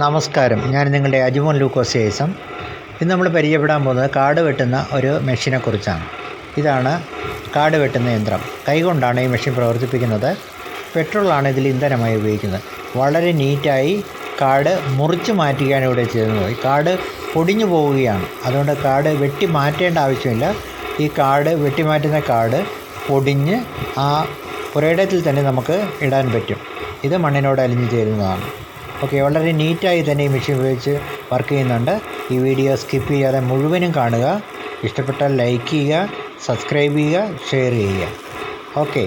നമസ്കാരം. ഞാൻ നിങ്ങളുടെ അജിമോൻ ലൂക്കോസ് ഏസം ഇന്ന് നമ്മൾ പരിചയപ്പെടാൻ പോകുന്നത് കാട് വെട്ടുന്ന ഒരു മെഷീനെ കുറിച്ചാണ്. ഇതാണ് കാട് വെട്ടുന്ന യന്ത്രം. കൈകൊണ്ടാണ് ഈ മെഷീൻ പ്രവർത്തിപ്പിക്കുന്നത്. പെട്രോളാണ് ഇതിൽ ഇന്ധനമായി ഉപയോഗിക്കുന്നത്. വളരെ നീറ്റായി കാട് മുറിച്ച് മാറ്റുകയാണ് ഇവിടെ ചെയ്യുന്നത്. ഈ കാട് പൊടിഞ്ഞു പോവുകയാണ്. അതുകൊണ്ട് കാട് വെട്ടി മാറ്റേണ്ട ആവശ്യമില്ല. ഈ കാട് വെട്ടി മാറ്റുന്ന കാട് പൊടിഞ്ഞ് ആ പുരയിടത്തിൽ തന്നെ നമുക്ക് ഇടാൻ പറ്റും. ഇത് മണ്ണിനോട് അലിഞ്ഞു ചേരുന്നതാണ്. ഓക്കെ വളരെ നീറ്റായി തന്നെ ഈ മെഷീൻ ഉപയോഗിച്ച് വർക്ക് ചെയ്യുന്നുണ്ട്. ഈ വീഡിയോ സ്കിപ്പ് ചെയ്യാതെ മുഴുവനും കാണുക. ഇഷ്ടപ്പെട്ടാൽ ലൈക്ക് ചെയ്യുക സബ്സ്ക്രൈബ് ചെയ്യുക ഷെയർ ചെയ്യുക. ഓക്കെ